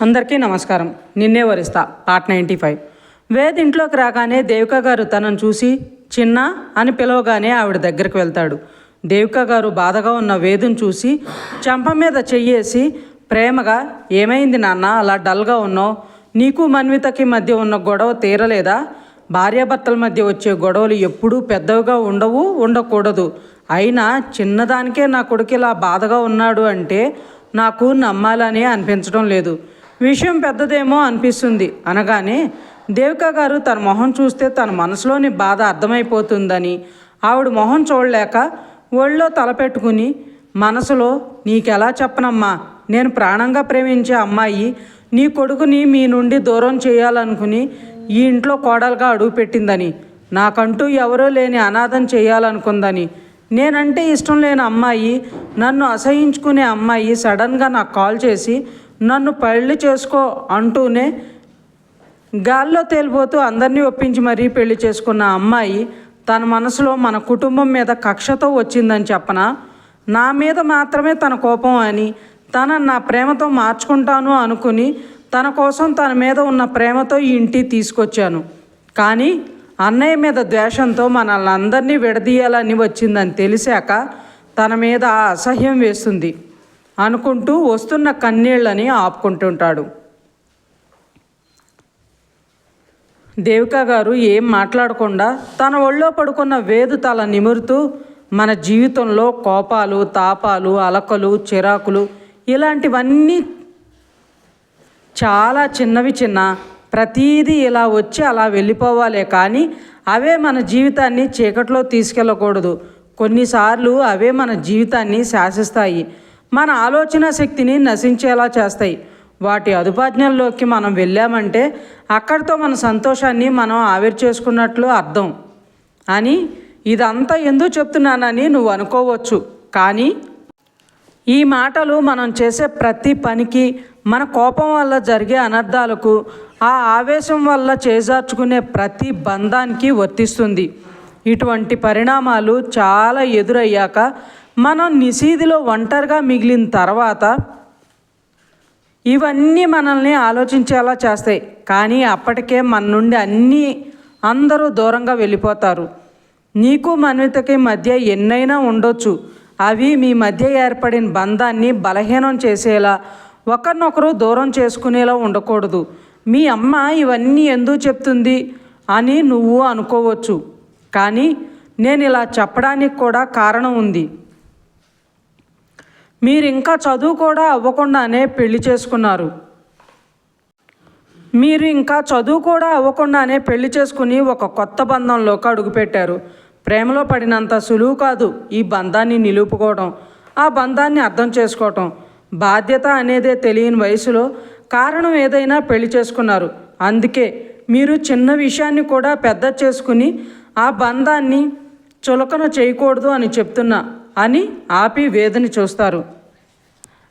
అందరికీ నమస్కారం. Ninne Varistha. Part ninety five. Ved ఇంట్లోకి రాగానే దేవిక గారు తనను చూసి చిన్న అని పిలవగానే ఆవిడ దగ్గరికి వెళ్తాడు. దేవిక గారు బాధగా ఉన్న వేదును చూసి చెంప మీద చెయ్యేసి ప్రేమగా ఏమైంది నాన్న అలా డల్గా ఉన్నావు? నీకు మన్వితకి మధ్య ఉన్న గొడవ తీరలేదా? భార్యాభర్తల మధ్య వచ్చే గొడవలు ఎప్పుడూ పెద్దవిగా ఉండవు ఉండకూడదు. అయినా చిన్నదానికే నా కొడుకు ఇలా బాధగా ఉన్నాడు అంటే నాకు నమ్మాలని అనిపించడం లేదు. విషయం పెద్దదేమో అనిపిస్తుంది. అనగానే దేవిక గారు తన మొహం చూస్తే తన మనసులోని బాధ అర్థమైపోతుందని ఆవిడ మొహం చూడలేక ఒళ్ళో తలపెట్టుకుని మనసులో నీకెలా చెప్పనమ్మా నేను ప్రాణంగా ప్రేమించే అమ్మాయి నీ కొడుకుని మీ నుండి దూరం చేయాలనుకుని ఈ ఇంట్లో కోడలుగా అడుగుపెట్టిందని నాకంటూ ఎవరో లేని అనాథం చేయాలనుకుందని నేనంటే ఇష్టం లేని అమ్మాయి నన్ను అసహించుకునే అమ్మాయి సడన్గా నాకు కాల్ చేసి నన్ను పెళ్ళి చేసుకో అంటూనే గాల్లో తేలిపోతూ అందరినీ ఒప్పించి మరీ పెళ్ళి చేసుకున్న అమ్మాయి తన మనసులో మన కుటుంబం మీద కక్షతో వచ్చిందని చెప్పనా. నా మీద మాత్రమే తన కోపం అని తన నా ప్రేమతో మార్చుకుంటాను అనుకుని తన కోసం తన మీద ఉన్న ప్రేమతో ఈ ఇంటికి తీసుకొచ్చాను. కానీ అన్నయ్య మీద ద్వేషంతో మనల్ని అందరినీ విడదీయాలని వచ్చిందని తెలిసాక తన మీద ఆ అసహ్యం వేస్తుంది. అనుకుంటూ వస్తున్న కన్నీళ్ళని ఆపుకుంటుంటాడు. దేవిక గారు ఏం మాట్లాడకుండా తన ఒళ్ళో పడుకున్న వేదు తల నిమురుతూ మన జీవితంలో కోపాలు తాపాలు అలకలు చిరాకులు ఇలాంటివన్నీ చాలా చిన్నవి చిన్న ప్రతీదీ ఇలా వచ్చి అలా వెళ్ళిపోవాలే కానీ అవే మన జీవితాన్ని చీకట్లో తీసుకెళ్ళకూడదు. కొన్నిసార్లు అవే మన జీవితాన్ని శాసిస్తాయి. మన ఆలోచన శక్తిని నశించేలా చేస్తాయి. వాటి అదుపాజ్ఞల్లోకి మనం వెళ్ళామంటే అక్కడితో మన సంతోషాన్ని మనం ఆవిరి చేసుకున్నట్లు అర్థం. అని ఇదంతా ఎందుకు చెప్తున్నానని నువ్వు అనుకోవచ్చు. కానీ ఈ మాటలు మనం చేసే ప్రతి పనికి మన కోపం వల్ల జరిగే అనర్థాలకు ఆ ఆవేశం వల్ల చేజార్చుకునే ప్రతి బంధానికి వర్తిస్తుంది. ఇటువంటి పరిణామాలు చాలా ఎదురయ్యాక మనం నిశీధిలో ఒంటరిగా మిగిలిన తర్వాత ఇవన్నీ మనల్ని ఆలోచించేలా చేస్తాయి. కానీ అప్పటికే మన నుండి అన్నీ అందరూ దూరంగా వెళ్ళిపోతారు. నీకు మన్వితకి మధ్య ఎన్నైనా ఉండొచ్చు. అవి మీ మధ్య ఏర్పడిన బంధాన్ని బలహీనం చేసేలా ఒకరినొకరు దూరం చేసుకునేలా ఉండకూడదు. మీ అమ్మ ఇవన్నీ ఎందుకు చెప్తుంది అని నువ్వు అనుకోవచ్చు. కానీ నేను ఇలా చెప్పడానికి కూడా కారణం ఉంది. మీరు ఇంకా చదువు కూడా అవ్వకుండానే పెళ్ళి చేసుకున్నారు. మీరు ఇంకా చదువు కూడా అవ్వకుండానే పెళ్ళి చేసుకుని ఒక కొత్త బంధంలోకి అడుగుపెట్టారు. ప్రేమలో పడినంత సులువు కాదు ఈ బంధాన్ని నిలుపుకోవడం ఆ బంధాన్ని అర్థం చేసుకోవటం. బాధ్యత అనేదే తెలియని వయసులో కారణం ఏదైనా పెళ్ళి చేసుకున్నారు. అందుకే మీరు చిన్న విషయాన్ని కూడా పెద్ద చేసుకుని ఆ బంధాన్ని చులకన చేయకూడదు అని చెప్తున్నా. అని ఆపి వేదుని చూస్తారు.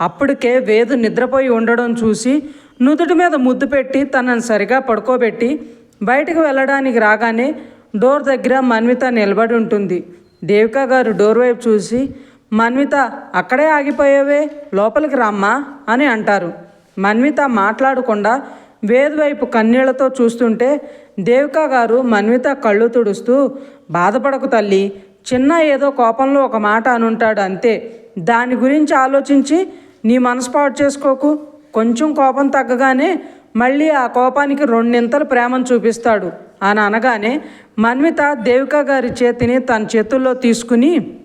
అప్పటికే వేదు నిద్రపోయి ఉండడం చూసి నుదుటి మీద ముద్దు పెట్టి తనను సరిగా పడుకోబెట్టి బయటకు వెళ్ళడానికి రాగానే డోర్ దగ్గర మన్విత నిలబడి ఉంటుంది. దేవిక గారు డోర్ వైపు చూసి మన్విత అక్కడే ఆగిపోయావే? లోపలికి రామ్మా అని అంటారు. మన్విత మాట్లాడకుండా వేదు వైపు కన్నీళ్ళతో చూస్తుంటే దేవిక గారు మన్విత కళ్ళు తుడుస్తూ బాధపడకు తల్లి చిన్న ఏదో కోపంలో ఒక మాట అనుంటాడు అంతే. దాని గురించి ఆలోచించి నీ మనసు చేసుకోకు. కొంచెం కోపం తగ్గగానే మళ్ళీ ఆ కోపానికి రెండింతలు ప్రేమను చూపిస్తాడు. అని అనగానే మన్విత దేవిక గారి చేతిని తన చేతుల్లో తీసుకుని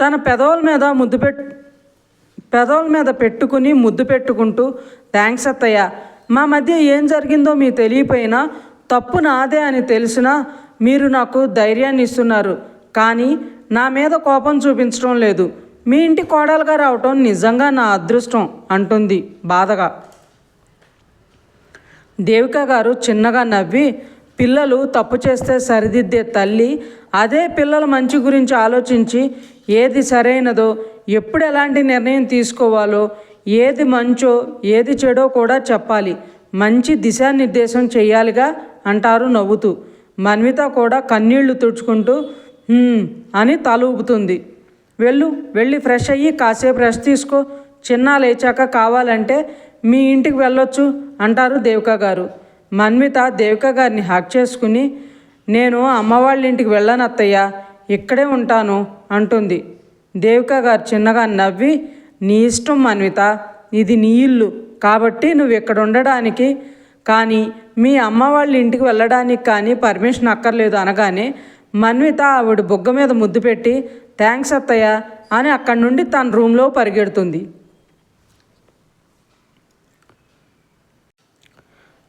తన పెదవుల మీద ముద్దు పెట్టు పెదవుల మీద పెట్టుకుని ముద్దు పెట్టుకుంటూ థ్యాంక్స్ అత్తయ్య మా మధ్య ఏం జరిగిందో మీకు తెలియపోయినా తప్పు నాదే అని తెలిసినా మీరు నాకు ధైర్యాన్ని ఇస్తున్నారు కానీ నా మీద కోపం చూపించడం లేదు. మీ ఇంటి కోడలుగా రావటం నిజంగా నా అదృష్టం అంటుంది బాధగా. దేవిక గారు చిన్నగా నవ్వి పిల్లలు తప్పు చేస్తే సరిదిద్దే తల్లి అదే పిల్లల మంచి గురించి ఆలోచించి ఏది సరైనదో ఎప్పుడు ఎలాంటి నిర్ణయం తీసుకోవాలో ఏది మంచో ఏది చెడో కూడా చెప్పాలి. మంచి దిశానిర్దేశం చేయాలిగా అంటారు నవ్వుతూ. మన్విత కూడా కన్నీళ్ళు తుడుచుకుంటూ అని తల ఊపుతుంది. వెళ్ళు వెళ్ళి ఫ్రెష్ అయ్యి కాసేపు రెస్ట్ తీసుకో. చిన్న లేచాక కావాలంటే మీ ఇంటికి వెళ్ళొచ్చు అంటారు దేవిక గారు. మన్విత దేవిక గారిని హక్ చేసుకుని నేను అమ్మ వాళ్ళ ఇంటికి వెళ్ళను అత్తయ్య ఇక్కడే ఉంటాను అంటుంది. దేవిక గారు చిన్నగా నవ్వి నీ ఇష్టం మన్విత ఇది నీ ఇల్లు. కాబట్టి నువ్వు ఇక్కడ ఉండడానికి కానీ మీ అమ్మ వాళ్ళ ఇంటికి వెళ్ళడానికి కానీ పర్మిషన్ అక్కర్లేదు అనగానే మన్విత ఆవిడ బుగ్గ మీద ముద్దు పెట్టి థ్యాంక్స్ అత్తయ్య అని అక్కడి నుండి తన రూమ్లో పరిగెడుతుంది.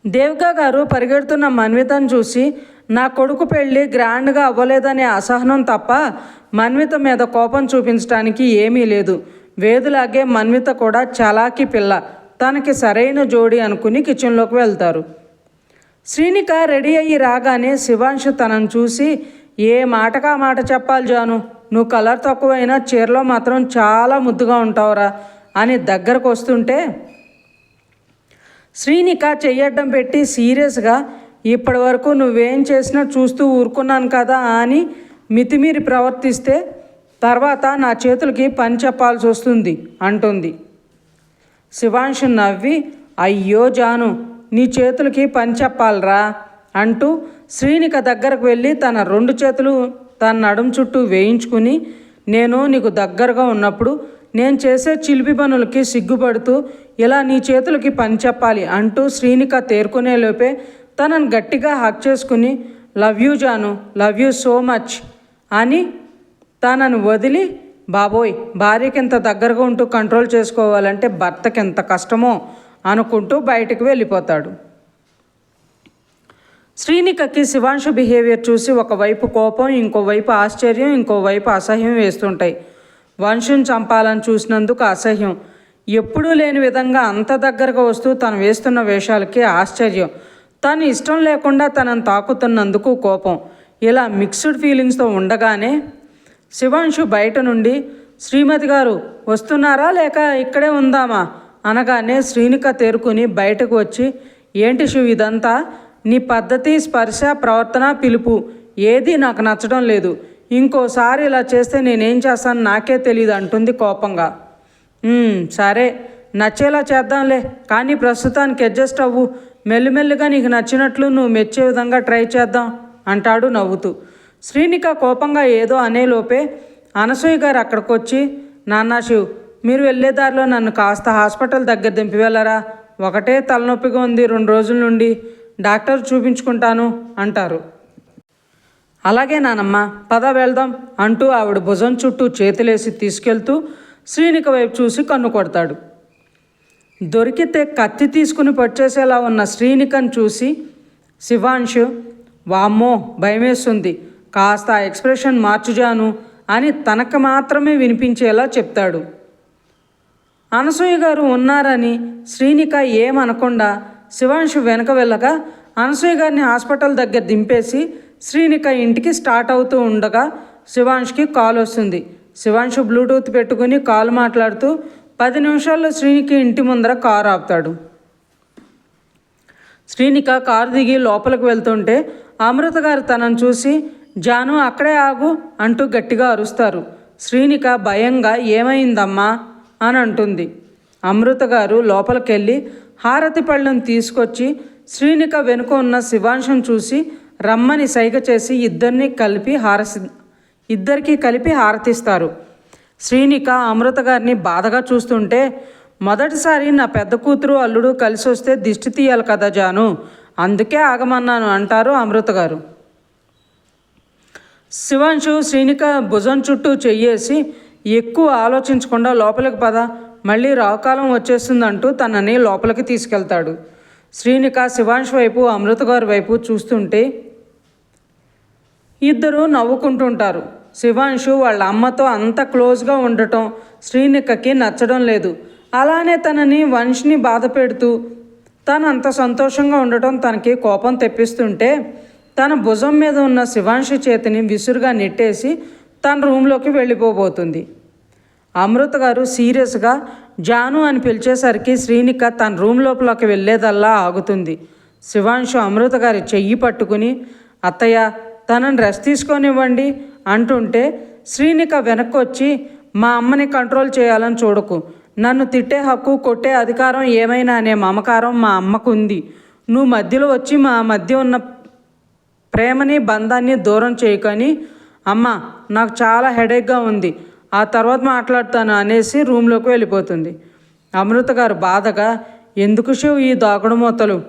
దేవికా గారు పరిగెడుతున్న మన్వితను చూసి నా కొడుకు పెళ్ళి గ్రాండ్గా అవ్వలేదనే అసహనం తప్ప మన్విత మీద కోపం చూపించడానికి ఏమీ లేదు. వేదులాగే మన్విత కూడా చలాకి పిల్ల. తనకి సరైన జోడి అనుకుని కిచెన్లోకి వెళ్తారు. శ్రీనిక రెడీ అయ్యి రాగానే శివాంశు తనను చూసి ఏ మాటకా మాట చెప్పాలి జాను? నువ్వు కలర్ తక్కువైనా చీరలో మాత్రం చాలా ముద్దుగా ఉంటావురా అని దగ్గరకు వస్తుంటే శ్రీనిక చెయ్యడం పెట్టి సీరియస్గా ఇప్పటి వరకు నువ్వేం చేసినా చూస్తూ ఊరుకున్నాను కదా అని మితిమీరి ప్రవర్తిస్తే తర్వాత నా చేతులకి పని చెప్పాల్సి వస్తుంది అంటుంది. శివాంశు నవ్వి అయ్యో జాను నీ చేతులకి పని చెప్పాలరా అంటూ శ్రీనిక దగ్గరకు వెళ్ళి తన రెండు చేతులు తన నడుం చుట్టూ వేయించుకుని నేను నీకు దగ్గరగా ఉన్నప్పుడు నేను చేసే చిలిపి పనులకి సిగ్గుపడుతూ ఇలా నీ చేతులకి పని చెప్పాలి అంటూ శ్రీనిక తేరుకునేలోపే తనను గట్టిగా హక్ చేసుకుని love you Janu love you so much అని తనను వదిలి బాబోయ్ భార్యకి ఇంత దగ్గరగా ఉంటూ కంట్రోల్ చేసుకోవాలంటే భర్తకి ఎంత కష్టమో అనుకుంటూ బయటికి వెళ్ళిపోతాడు. శ్రీనికకి శివాంశు బిహేవియర్ చూసి ఒకవైపు కోపం ఇంకోవైపు ఆశ్చర్యం ఇంకోవైపు అసహ్యం వేస్తుంటాయి. వంశుని చంపాలని చూసినందుకు అసహ్యం. ఎప్పుడూ లేని విధంగా అంత దగ్గరగా వస్తూ తను వేస్తున్న వేషాలకి ఆశ్చర్యం. తను ఇష్టం లేకుండా తనను తాకుతున్నందుకు కోపం. ఇలా మిక్స్డ్ ఫీలింగ్స్తో ఉండగానే శివాంశు బయట నుండి శ్రీమతి గారు వస్తున్నారా లేక ఇక్కడే ఉందామా? అనగానే శ్రీనిక తేరుకుని బయటకు వచ్చి ఏంటి శివ్ ఇదంతా? నీ పద్ధతి స్పర్శ ప్రవర్తన పిలుపు ఏది నాకు నచ్చడం లేదు. ఇంకోసారి ఇలా చేస్తే నేనేం చేస్తాను నాకే తెలియదు అంటుంది కోపంగా. సరే నచ్చేలా చేద్దాంలే కానీ ప్రస్తుతానికి అడ్జస్ట్ అవ్వు. మెల్లిమెల్లిగా నీకు నచ్చినట్లు నువ్వు మెచ్చే విధంగా ట్రై చేద్దాం అంటాడు నవ్వుతూ. శ్రీనిక కోపంగా ఏదో అనేలోపే అనసూయ గారు అక్కడికి వచ్చి నాన్నా శివ్ మీరు వెళ్ళే దారిలో నన్ను కాస్త హాస్పిటల్ దగ్గర దింపి వెళ్ళరా? ఒకటే తలనొప్పిగా ఉంది రెండు రోజుల నుండి. డాక్టర్ చూపించుకుంటాను అంటారు. అలాగే నానమ్మ పద వెళ్దాం అంటూ ఆవిడ భుజం చుట్టూ చేతులేసి తీసుకెళ్తూ శ్రీనిక వైపు చూసి కన్ను కొడతాడు. దొరికితే కత్తి తీసుకుని పట్టేసేలా ఉన్న శ్రీనికను చూసి శివాంశు వామ్మో భయమేస్తుంది. కాస్త ఎక్స్ప్రెషన్ మార్చుజాను అని తనకు మాత్రమే వినిపించేలా చెప్తాడు. అనసూయ గారు ఉన్నారని శ్రీనిక ఏమనకుండా శివాంశు వెనక వెళ్ళగా అనసూయ గారిని హాస్పిటల్ దగ్గర దింపేసి శ్రీనిక ఇంటికి స్టార్ట్ అవుతూ ఉండగా శివాంష్కి కాల్ వస్తుంది. శివాంశు బ్లూటూత్ పెట్టుకుని కాల్ మాట్లాడుతూ పది నిమిషాల్లో శ్రీనికి ఇంటి ముందర కారు ఆపుతాడు. శ్రీనిక కారు దిగి లోపలికి వెళ్తుంటే అమృత గారు తనను చూసి జాను అక్కడే ఆగు అంటూ గట్టిగా అరుస్తారు. శ్రీనిక భయంగా ఏమైందమ్మా? అని అంటుంది. అమృత గారు లోపలికెళ్ళి హారతి పళ్ళను తీసుకొచ్చి శ్రీనిక వెనుక ఉన్న శివాంశం చూసి రమ్మని సైగ చేసి ఇద్దరిని కలిపి హారసి ఇద్దరికీ కలిపి హారతిస్తారు. శ్రీనిక అమృత గారిని బాధగా చూస్తుంటే మొదటిసారి నా పెద్ద కూతురు అల్లుడు కలిసి వస్తే దిష్టి తీయాలి కదా జాను అందుకే ఆగమన్నాను అంటారు అమృత గారు. శివాంశు శ్రీనిక భుజం చుట్టూ చెయ్యేసి ఎక్కువ ఆలోచించకుండా లోపలికి పద మళ్ళీ రావుకాలం వచ్చేస్తుందంటూ తనని లోపలికి తీసుకెళ్తాడు. శ్రీనిక శివాంశ్ వైపు అమృత గారి వైపు చూస్తుంటే ఇద్దరు నవ్వుకుంటుంటారు. శివాంశు వాళ్ళ అమ్మతో అంత క్లోజ్గా ఉండటం శ్రీనికకి నచ్చడం లేదు. అలానే తనని వంశ్ని బాధ పెడుతూ తను అంత సంతోషంగా ఉండటం తనకి కోపం తెప్పిస్తుంటే తన భుజం మీద ఉన్న శివాంశు చేతిని విసురుగా నెట్టేసి తన రూమ్లోకి వెళ్ళిపోబోతుంది. అమృత గారు సీరియస్గా జాను అని పిలిచేసరికి శ్రీనిక తన రూమ్ లోపలికి వెళ్ళేదల్లా ఆగుతుంది. శివాంశు అమృత గారి చెయ్యి పట్టుకుని అత్తయ్య తనని రెస్ట్ తీసుకొనివ్వండి అంటుంటే శ్రీనిక వెనక్కి వచ్చి మా అమ్మని కంట్రోల్ చేయాలని చూడకు. నన్ను తిట్టే హక్కు కొట్టే అధికారం ఏమైనా అనే మమకారం మా అమ్మకు ఉంది నువ్వు మధ్యలో వచ్చి మా మధ్య ఉన్న ప్రేమని బంధాన్ని దూరం చేయకని అమ్మ నాకు చాలా హెడేక్గా ఉంది. ఆ తర్వాత మాట్లాడతాను అనేసి రూమ్లోకి వెళ్ళిపోతుంది. అమృత గారు బాధగా ఎందుకు శివ్ ఈ దాగుడు మూతలు?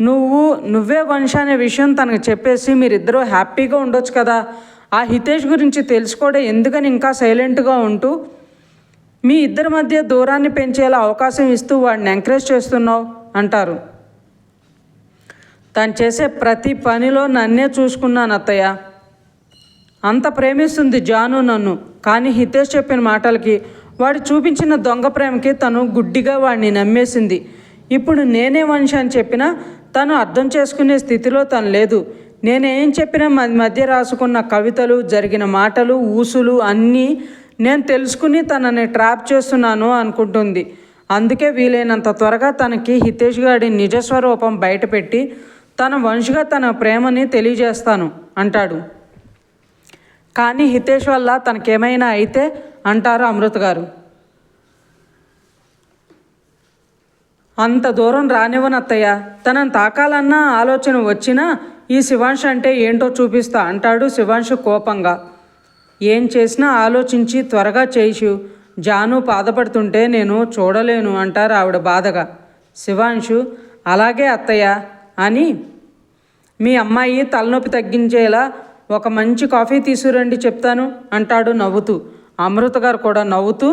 నువ్వు నువ్వే వంశ అనే విషయం తనకు చెప్పేసి మీరిద్దరూ హ్యాపీగా ఉండొచ్చు కదా. ఆ హితేష్ గురించి తెలుసుకోవడం ఎందుకని ఇంకా సైలెంట్గా ఉంటూ మీ ఇద్దరి మధ్య దూరాన్ని పెంచేలా అవకాశం ఇస్తూ వాడిని ఎంకరేజ్ చేస్తున్నావు? అంటారు. తను చేసే ప్రతి పనిలో నన్నే చూసుకున్నాను అత్తయ్య. అంత ప్రేమిస్తుంది జాను నన్ను. కానీ హితేష్ చెప్పిన మాటలకి వాడు చూపించిన దొంగ ప్రేమకి తను గుడ్డిగా వాడిని నమ్మేసింది. ఇప్పుడు నేనే మనిషి అని చెప్పినా తను అర్థం చేసుకునే స్థితిలో తను లేదు. నేనేం చెప్పినా మన మధ్య రాసుకున్న కవితలు జరిగిన మాటలు ఊసులు అన్నీ నేను తెలుసుకుని తనని ట్రాప్ చేస్తున్నాను అనుకుంటుంది. అందుకే వీలైనంత త్వరగా తనకి హితేష్ గారి నిజస్వరూపం బయటపెట్టి తన వంశగా తన ప్రేమని తెలియజేస్తాను అంటాడు. కానీ హితేష్ వల్ల తనకేమైనా అయితే అంటారు అమృత్ గారు. అంత దూరం రానివ్వను అత్తయ్య తనని తాకాలన్న ఆలోచన వచ్చినా ఈ శివాంష్ అంటే ఏంటో చూపిస్తా అంటాడు శివాంశు కోపంగా. ఏం చేసినా ఆలోచించి త్వరగా చేయిషు జాను బాధపడుతుంటే నేను చూడలేను అంటారు ఆవిడ బాధగా. శివాంశు అలాగే అత్తయ్య అని మీ అమ్మాయి తలనొప్పి తగ్గించేలా ఒక మంచి కాఫీ తీసుకురండి చెప్తాను అంటాడు నవ్వుతూ. అమృత గారు కూడా నవ్వుతూ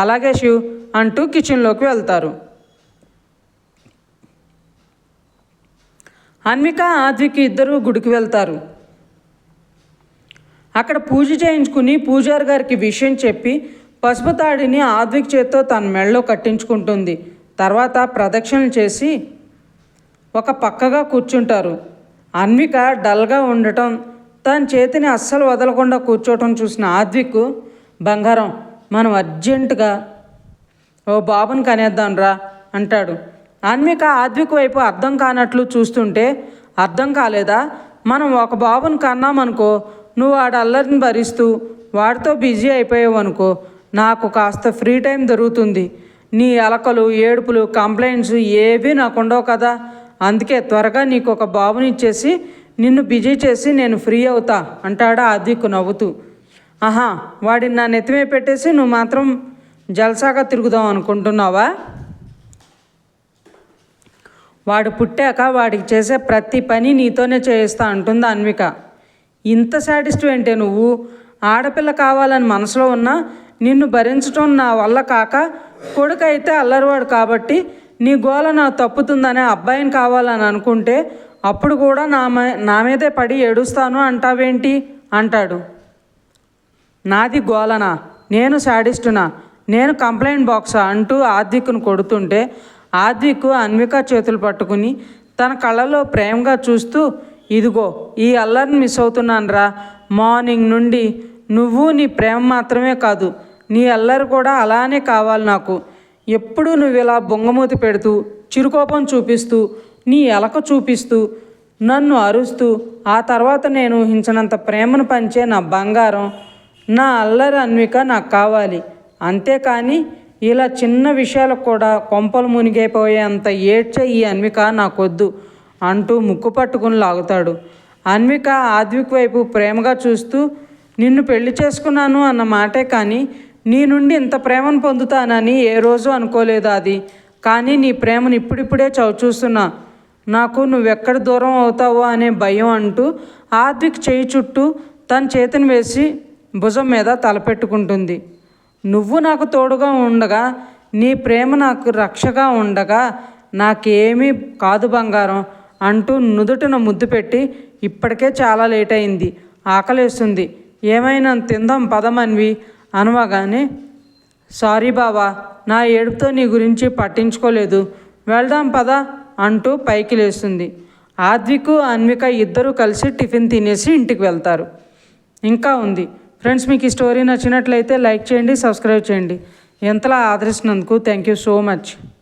అలాగే శివ్ అంటూ కిచెన్లోకి వెళ్తారు. అన్విక ఆద్విక్ ఇద్దరు గుడికి వెళ్తారు. అక్కడ పూజ చేయించుకుని పూజారి గారికి విషయం చెప్పి పసుపు తాడిని ఆద్విక్ చేత్తో తన మెళ్ళలో కట్టించుకుంటుంది. తర్వాత ప్రదక్షిణలు చేసి ఒక పక్కగా కూర్చుంటారు. అన్విక డల్గా ఉండటం తన చేతిని అస్సలు వదలకుండా కూర్చోవటం చూసిన ఆద్విక్ బంగారం మనం అర్జెంటుగా ఓ బాబుని కనేద్దాం రా అంటాడు. అన్విక ఆద్విక్ వైపు అర్థం కానట్లు చూస్తుంటే అర్థం కాలేదా? మనం ఒక బాబుని కన్నామనుకో నువ్వు వాడి అల్లరిని భరిస్తూ వాడితో బిజీ అయిపోయావు అనుకో నాకు కాస్త ఫ్రీ టైం దొరుకుతుంది. నీ అలకలు ఏడుపులు కంప్లైంట్స్ ఏవీ నాకు ఉండవు కదా? అందుకే త్వరగా నీకు ఒక బాబునిచ్చేసి నిన్ను బిజీ చేసి నేను ఫ్రీ అవుతా అంటాడా ఆద్విక్ నవ్వుతూ. ఆహా వాడిని నా నెత్తిమే పెట్టేసి నువ్వు మాత్రం జల్సాగా తిరుగుదాం అనుకుంటున్నావా? వాడు పుట్టాక వాడికి చేసే ప్రతి పని నీతోనే చేయిస్తా అంటుంది అన్విక. ఇంత సాటిస్ట్ ఏంటే నువ్వు? ఆడపిల్ల కావాలని మనసులో ఉన్నా నిన్ను భరించడం నా వల్ల కాక కొడుకు అయితే అల్లరివాడు కాబట్టి నీ గోల నా తప్పుతుందనే అబ్బాయిని కావాలని అనుకుంటే అప్పుడు కూడా నా నా మీదే పడి ఏడుస్తాను అంటావేంటి? అంటాడు. నాది గోలనా? నేను శాడిస్టునా? నేను కంప్లైంట్ బాక్సా? అంటూ ఆద్విక్ను కొడుతుంటే ఆద్విక్ అన్విక చేతులు పట్టుకుని తన కళ్ళలో ప్రేమగా చూస్తూ ఇదిగో ఈ అల్లరిని మిస్ అవుతున్నాను రా మార్నింగ్ నుండి నువ్వు నీ ప్రేమ మాత్రమే కాదు నీ అల్లరి కూడా అలానే కావాలి నాకు. ఎప్పుడు నువ్వు ఇలా బొంగమూతి పెడుతూ చిరుకోపం చూపిస్తూ నీ ఎలక చూపిస్తూ నన్ను అరుస్తూ ఆ తర్వాత నేను ఊహించినంత ప్రేమను పంచే నా బంగారం నా అల్లరి అన్విక నాకు కావాలి. అంతేకాని ఇలా చిన్న విషయాలకు కూడా కొంపలు మునిగైపోయేంత ఏడ్చే ఈ అన్విక నాకొద్దు అంటూ ముక్కు పట్టుకుని లాగుతాడు. అన్విక ఆద్విక్ వైపు ప్రేమగా చూస్తూ నిన్ను పెళ్ళి చేసుకున్నాను అన్న మాటే కానీ నీ నుండి ఇంత ప్రేమను పొందుతానని ఏ రోజు అనుకోలేదు అది కానీ నీ ప్రేమను ఇప్పుడిప్పుడే చవి చూస్తున్నా. నాకు నువ్వెక్కడ దూరం అవుతావో అనే భయం అంటూ ఆద్విక్ చేయి చుట్టూ తన చేతిని వేసి భుజం మీద తలపెట్టుకుంటుంది. నువ్వు నాకు తోడుగా ఉండగా నీ ప్రేమ నాకు రక్షగా ఉండగా నాకేమీ కాదు బంగారం అంటూ నుదుటిన ముద్దు పెట్టి ఇప్పటికే చాలా లేట్ అయింది. ఆకలేస్తుంది. ఏమైనా తిందాం పదమన్వి. అనవగానే సారీ బావా నా ఏడుపుతో నీ గురించి పట్టించుకోలేదు. వెళ్దాం పదా అంటూ పైకి లేస్తుంది. ఆద్వికు అన్విక ఇద్దరూ కలిసి టిఫిన్ తినేసి ఇంటికి వెళ్తారు. ఇంకా ఉంది. ఫ్రెండ్స్ మీకు ఈ స్టోరీ నచ్చినట్లయితే లైక్ చేయండి సబ్స్క్రైబ్ చేయండి. ఎంతలా ఆదరిస్తున్నందుకు థ్యాంక్ యూ సో మచ్.